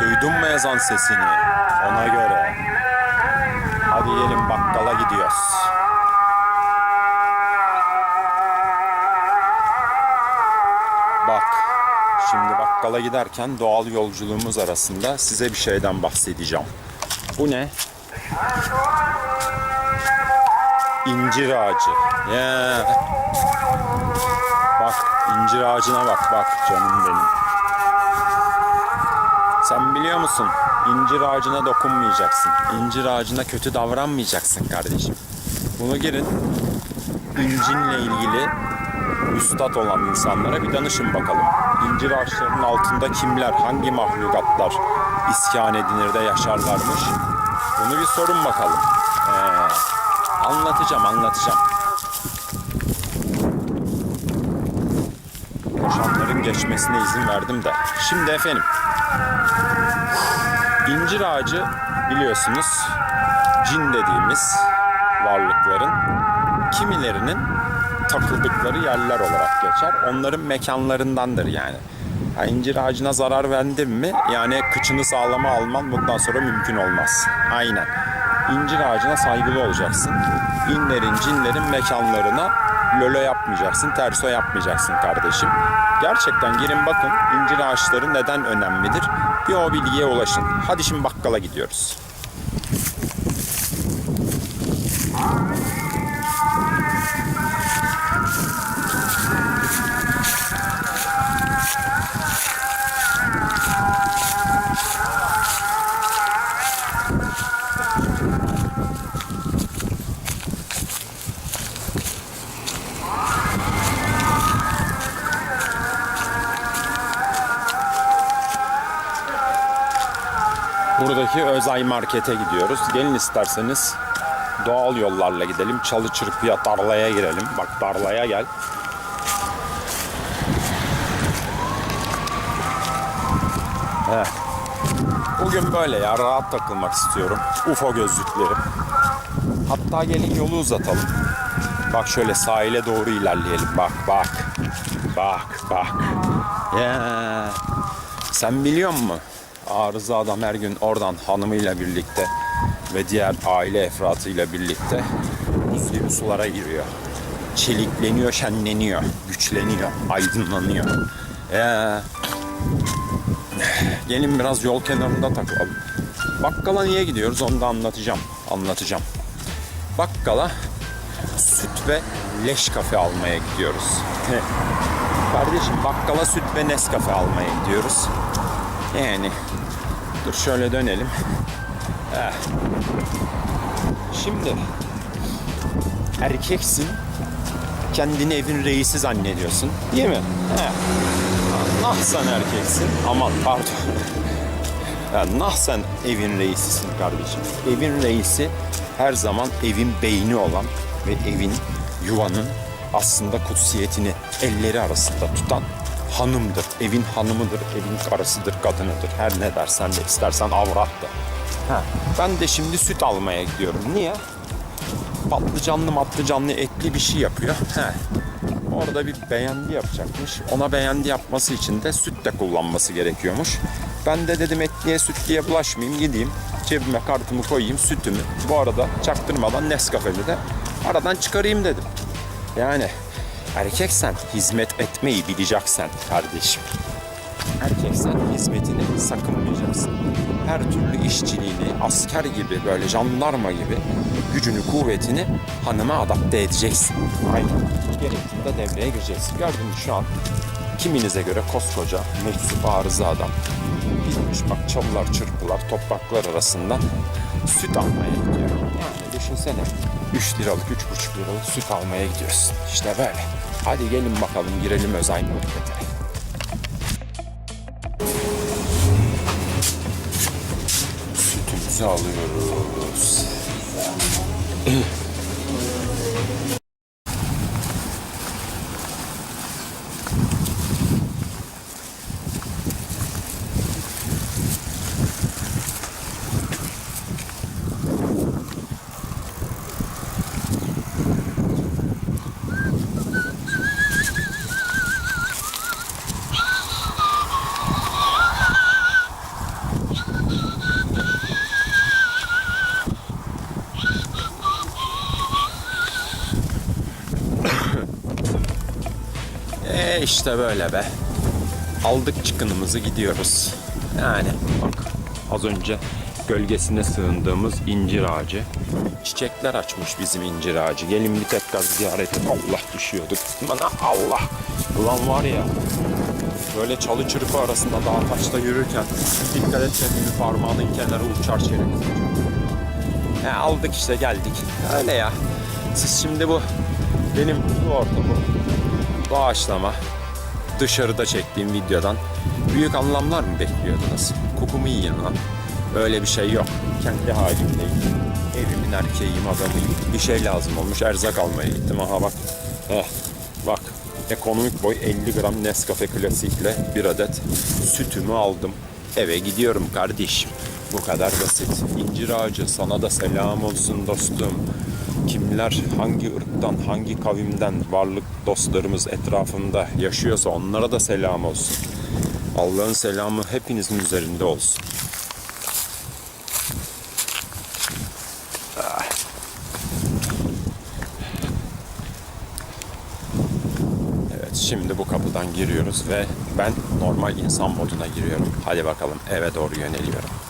Duydun mu ezan sesini? Ona göre. Hadi gelin bakkala gidiyoruz. Bakkala giderken doğal yolculuğumuz arasında size bir şeyden bahsedeceğim. Bu ne? İncir ağacı. Ya. Bak, incir ağacına bak, bak canım benim. Sen biliyor musun? İncir ağacına dokunmayacaksın. İncir ağacına kötü davranmayacaksın kardeşim. Bunu girin. İncinle ilgili üstad olan insanlara bir danışın bakalım. İncir ağaçlarının altında kimler, hangi mahlukatlar iskan edinir de yaşarlarmış. Bunu bir sorun bakalım. Ee, anlatacağım, anlatacağım. Koşanların geçmesine izin verdim de. Şimdi efendim, İncir ağacı biliyorsunuz cin dediğimiz varlıkların kimilerinin takıldıkları yerler olarak geçer. Onların mekanlarındandır yani. Ha, incir ağacına zarar verdin mi yani kıçını sağlama alman bundan sonra mümkün olmaz. Aynen. İncir ağacına saygılı olacaksın. İnlerin, cinlerin mekanlarına lölo yapmayacaksın, terso yapmayacaksın kardeşim. Gerçekten girin bakın incir ağaçları neden önemlidir. Bir o bilgiye ulaşın. Hadi şimdi bakkala gidiyoruz. Buradaki Özay Market'e gidiyoruz. Gelin isterseniz doğal yollarla gidelim. Çalı çırpıya, tarlaya girelim. Bak tarlaya gel. Heh. Bugün böyle ya rahat takılmak istiyorum. UFO gözlüklerim. Hatta gelin yolu uzatalım. Bak şöyle sahile doğru ilerleyelim. Bak bak. Bak bak. Ya. Sen biliyor musun? Arıza adam her gün oradan hanımıyla birlikte ve diğer aile efratıyla birlikte buz gibi sulara giriyor. Çelikleniyor, şenleniyor, güçleniyor, aydınlanıyor. Ee, gelin biraz yol kenarında takılalım. Bakkala niye gidiyoruz onu da anlatacağım. Anlatacağım. Bakkala süt ve leş kafe almaya gidiyoruz. Kardeşim bakkala süt ve Nescafe almaya gidiyoruz. Yani dur şöyle dönelim. Eh. Şimdi erkeksin kendini evin reisi zannediyorsun değil mi? He. Nah sen erkeksin aman pardon. Ya nah sen evin reisisin kardeşim. Evin reisi her zaman evin beyni olan ve evin yuvanın aslında kutsiyetini elleri arasında tutan hanımdır. Evin hanımıdır, evin karısıdır, kadınıdır. Her ne dersen de istersen avrat de. Ha, ben de şimdi süt almaya gidiyorum. Niye? Patlıcanlı matlıcanlı etli bir şey yapıyor. He. Orada bir beğendi yapacakmış. Ona beğendi yapması için de süt de kullanması gerekiyormuş. Ben de dedim etliye sütliye bulaşmayayım gideyim. Cebime kartımı koyayım sütümü. Bu arada çaktırmadan Nescafe'mi de aradan çıkarayım dedim. Yani erkeksen hizmet etmeyi bileceksen kardeşim. Erkeksen hizmetini sakınmayacaksın. Her türlü işçiliğini asker gibi böyle jandarma gibi gücünü kuvvetini hanıma adapte edeceksin. Aynen. Gerektiğinde devreye gireceksin. Gördün şu an kiminize göre koskoca meczup arıza adam. Gitmiş bak çalılar çırpılar topraklar arasında süt almaya gidiyor. Düşünsene 3 liralık 3,5 liralık süt almaya gidiyorsun. İşte böyle. Hadi gelin bakalım girelim Özay Market'e. Sütümüzü alıyoruz. E işte böyle be. Aldık çıkınımızı gidiyoruz. Yani bak az önce gölgesine sığındığımız incir ağacı. Çiçekler açmış bizim incir ağacı. Gelin bir tekrar ziyaret et. Allah düşüyorduk. Bana Allah. Ulan var ya böyle çalı çırpı arasında dağ taşta yürürken dikkat et kendini parmağının kenarı uçar çelik. He, aldık işte geldik. Öyle ya. Siz şimdi bu benim bu ortamı doğaçlama dışarıda çektiğim videodan büyük anlamlar mı bekliyordunuz? Kukumu yiyin lan. Öyle bir şey yok. Kendi halimdeyim. Evimin erkeğiyim, adamıyım. Bir şey lazım olmuş. Erzak almaya gittim. Aha bak. Eh, bak. Ekonomik boy 50 gram Nescafe klasikle bir adet sütümü aldım. Eve gidiyorum kardeşim. Bu kadar basit. İncir ağacı sana da selam olsun dostum. Kimler hangi ırktan, hangi kavimden varlık dostlarımız etrafında yaşıyorsa onlara da selam olsun. Allah'ın selamı hepinizin üzerinde olsun. Evet şimdi bu kapıdan giriyoruz ve ben normal insan moduna giriyorum. Hadi bakalım eve doğru yöneliyorum.